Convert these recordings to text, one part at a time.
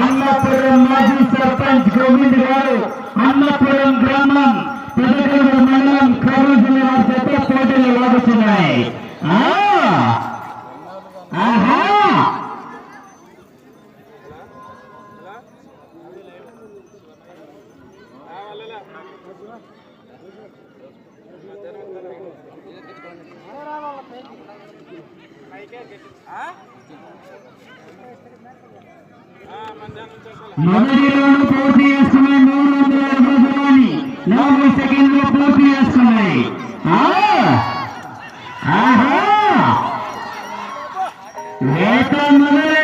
అన్నపురం మాజీ సర్పంచ్ గోవింద్ గారు అన్నపురం గ్రామం పెద్దగూడెం మండలం కర్నూలు జిల్లా వారి చేత పోటీలు లాగుతున్నాయి ఆ! ఆహా మొదటి రౌండ్ పూర్తి చేస్తున్నాయి. మూడు వందల అడుగుల దూరాన్ని నలభై సెకండ్లు పూర్తి చేస్తున్నాయి. ఆహా! వేట మొదలై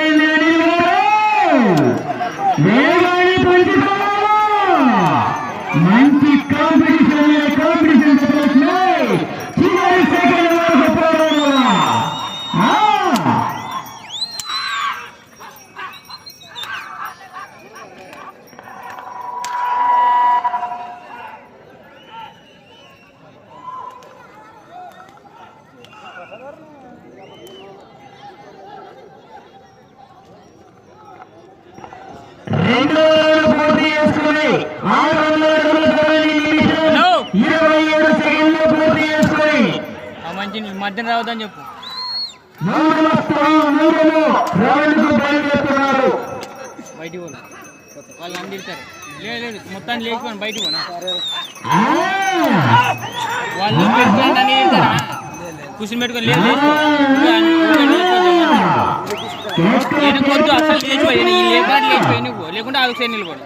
ఆరు వందల అడుగుల దూరాన్ని నిమిషం హలో. ఇరవై ఏడు సెకండ్లు పూర్తి చేసుకుని. ఆ మంచి మధ్యన రావద్దని చెప్పు. మూడు స్థానం మూడును రౌండ్కు బయలుదేరుతున్నారు బయటికి పోను. వాళ్ళు అందిస్తారు లేదు లేదు మొత్తాన్ని లేచిపోను బయటికి పోనా? ఆ! వాళ్ళు పెట్టుకోండి కూర్చుని పెట్టుకొని లేదు. నేను కొద్దు అసలు లేచిపోయి నువ్వు లేకుంటే ఆ ఒకసారి నిలబడు.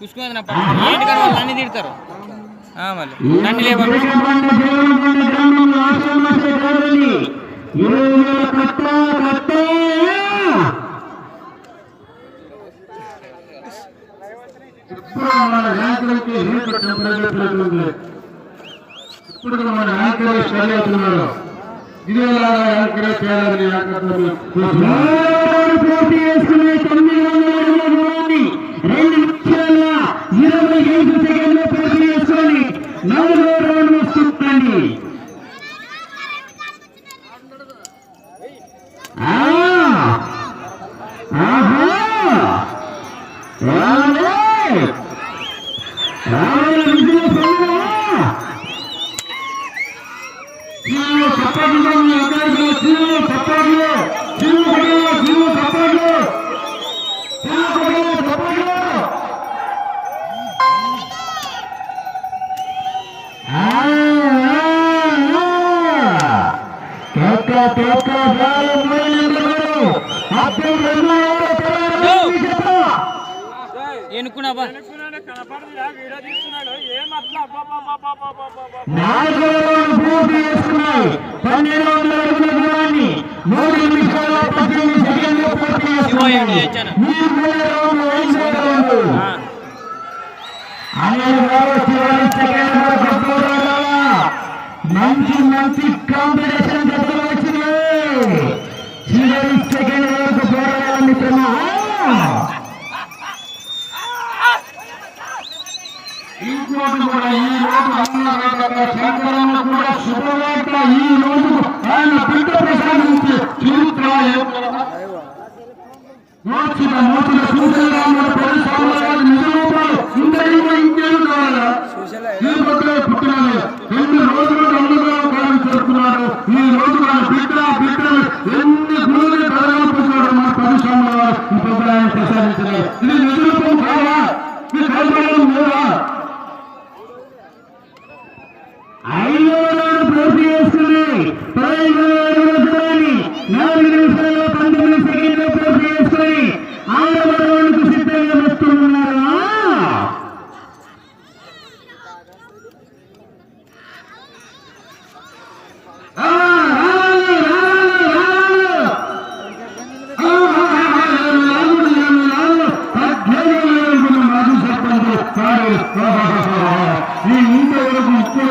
చూసుకున్నది నా పని. ఏంటి కానీ వాళ్ళు అన్ని తిడతారు మళ్ళీ. నన్ను లేపండి తిరగబండ దేవరబండ గ్రామంలో ఆశ్రమశ్రీ గారిని వేల కట్ట కట్ట ఇప్పుడు మన యాంకర్కి రేటు టెంపరేచర్ ఇప్పుడు మన యాంకర్ స్టడీ అవుతున్నారు ఇదే యాంకర్ చేయాలని యాంకర్ పూర్తి చేసుకునే తొమ్మిది వందల అడుగుల దూరాన్ని రెండు నిమిషాల ఇరవై ఐదు సెకండ్లు పూర్తి చేసుకొని నాలుగో బా నాలుగో పూర్తి చేసుకున్నాయి పన్నెండు వందల అడుగుల దూరాన్ని. మూడు నిమిషాల పద్దెనిమిది సెకండ్లు పూర్తి మంచి మంచి కాంపిటీషన్ జతలు వచ్చినాయి చివరి సెకండ్ వరకు పోరాడాల మిత్రమా ఇంకోటి కూడా ఈ రోజు అన్నదాత శంకరన్న కూడా శుభవార్త ఈ రోజు ఆయన బిడ్డ ప్రసాదించే చరిత్ర మోచిన మోచిన సూచనరాముడు పది సంవత్సరాలు నిజరూపాలు ఇందరిలో ఇంకేం కావాలా ఈ పక్కనే పుట్టినాడు రెండు రోజులు అన్నదానం కాలం ಈ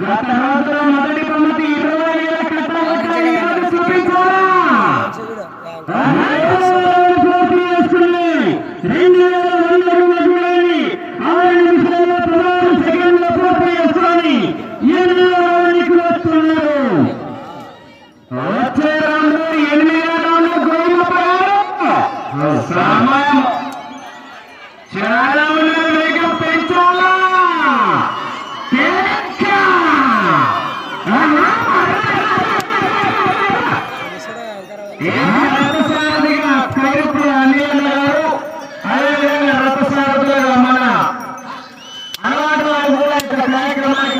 గత రోజుల మొదటి బహుమతి ఇరవై ఏళ్ళ ఎన్నో నీకు వస్తున్నారు. సమయం. చాలా ఉన్నది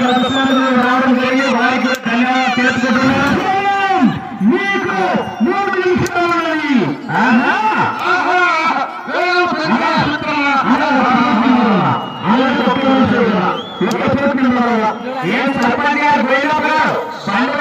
రావడం జరిగింది వారికి ధన్యవాదాలు తెలుసుకుంటున్నాను మీకు మూడు నిమిషాలు ఏం సర్పంచ్ గారు పోయినప్పుడు పండుగ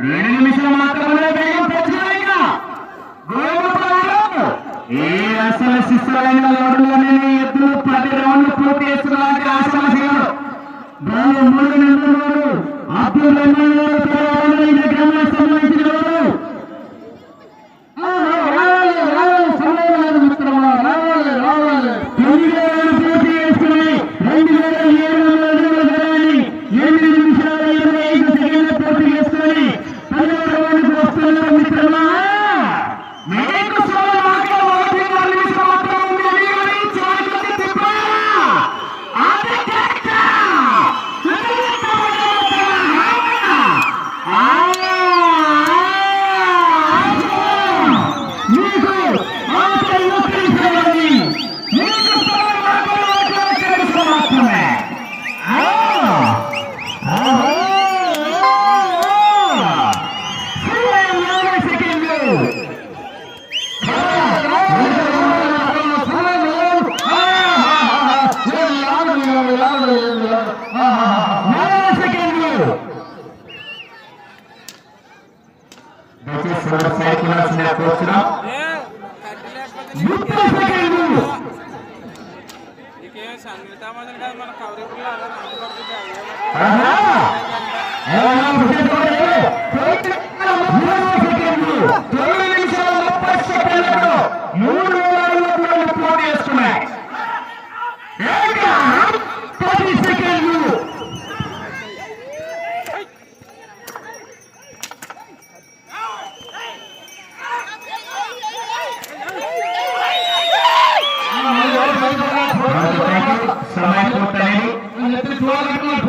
రెండు నిమిషాలు మాత్రమే వేగం ప్రచారిక గోపాలరావు ఏ అసలు శిష్యులైన లోడ్లోనే ఎద్దులు పది రౌండ్లు పూర్తి చేస్తున్న లాంటి ఆశ్రమ శివుడు మూడు నెలలు అబ్దుల్ రహమాన్ Отец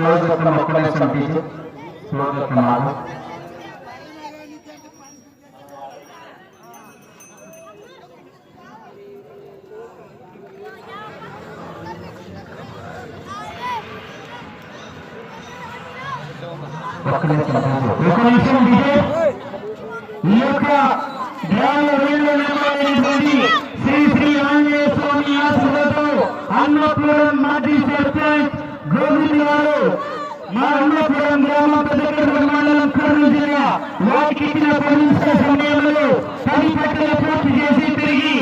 స్లోగా ఒక్కడే సంపించి స్లోగా మాకు ఒక్క నిమిషం ఒక్క నిమిషం విజయ్. ఈ యొక్క సర్పంచ్ గోవింద్ మా అన్నపురం గ్రామ పెద్దకూరు మండలం కర్నూలు జిల్లా వారికి సమయంలో పది పూర్తి చేసి తిరిగి